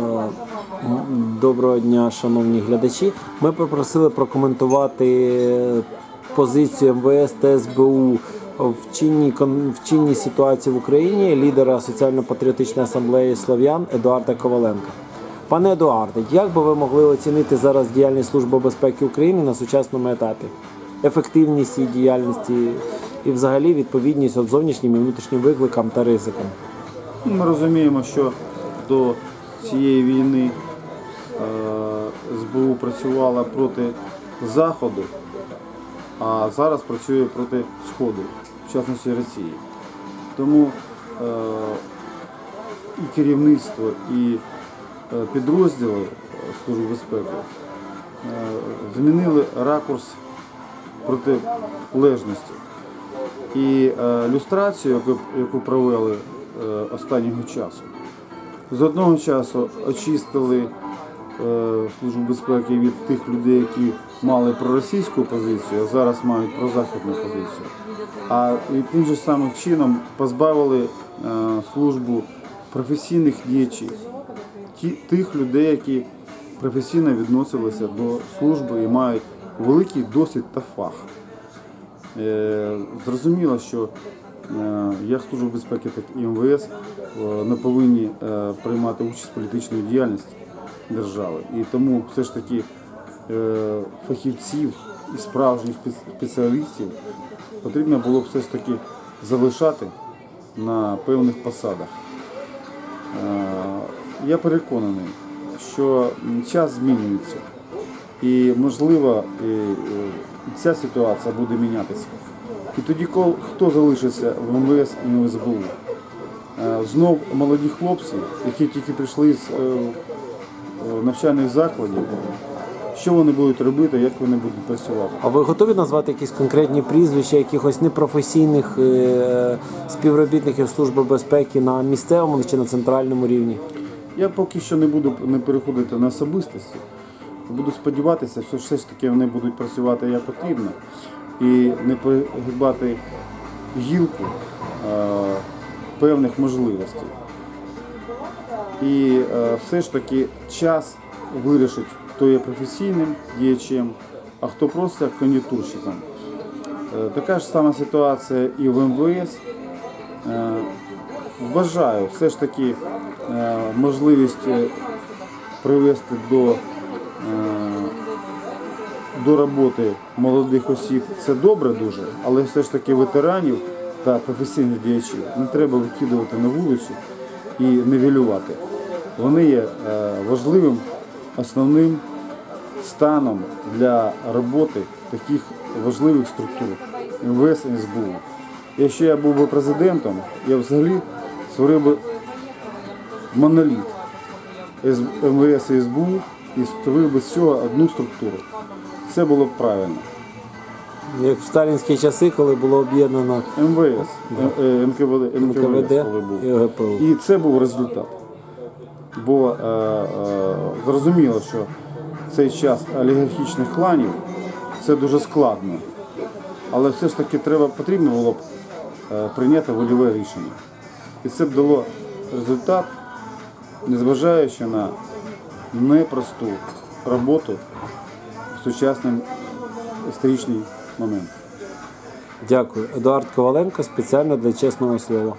м, Доброго дня, шановні глядачі. Ми попросили прокоментувати позицію МВС та СБУ в чинній, в чинній ситуації в Україні лідера Соціально-патріотичної асамблеї Слов'ян Едуарда Коваленка. Пане Едуарде, як би ви могли оцінити зараз діяльність Служби безпеки України на сучасному етапі? Ефективність її діяльності і взагалі відповідність от зовнішнім і внутрішнім викликам та ризикам? Ми розуміємо, що до цієї війни е, СБУ працювала проти Заходу, а зараз працює проти Сходу, в частності Росії. Тому е, і керівництво, і е, підрозділи Служби безпеки змінили ракурс протилежності. І люстрацію, яку, провели останнього часу, з одного часу очистили е, Службу безпеки від тих людей, які мали проросійську позицію, а зараз мають прозахідну позицію. А і тим же самим чином позбавили е, службу професійних діячів, тих людей, які професійно відносилися до служби і мають великий досвід та фах. Е, Зрозуміло, що як Служба безпеки, так і МВС е, не повинні е, приймати участь в політичній діяльності держави. І тому все ж таки е, фахівців і справжніх спеціалістів потрібно було б все ж таки залишати на певних посадах. Е, Я переконаний, що час змінюється. І можливо е, і ця ситуація буде мінятися. І тоді, хто залишиться в МВС і в СБУ? Е, Знов молоді хлопці, які тільки прийшли з е, е, навчальних закладів, що вони будуть робити, як вони будуть працювати. А ви готові назвати якісь конкретні прізвища якихось непрофесійних співробітників Служби безпеки на місцевому чи на центральному рівні? Я поки що не буду не переходити на особистості. Буду сподіватися, що все ж таки вони будуть працювати як потрібно і не перегибати гілку е, певних можливостей. І е, все ж таки час вирішить, хто є професійним діячем, а хто просто кон'юнктурщиком. Е, така ж сама ситуація і в МВС. Е, Вважаю, все ж таки е, можливість е, привести до, е, до роботи молодих осіб це добре дуже, але все ж таки ветеранів та професійних діячів не треба викидувати на вулицю і нивелювати. Вони є е, важливим основним станом для роботи таких важливих структур МВС і СБУ. Якщо я був би президентом, я взагалі створив би моноліт МВС і СБУ і створив би з цього одну структуру. Це було б правильно. Як в сталінські часи, коли було об'єднано МВС, е, е, НКВД, НКВД коли був. і ОГПУ. І це був результат. Бо е, е, зрозуміло, що цей час олігархічних кланів це дуже складно. Але все ж таки треба, потрібно було б е, прийняти вольове рішення. І це б дало результат, незважаючи на непросту роботу сучасний історичний момент. Дякую. Едуард Коваленко спеціально для чесного слова.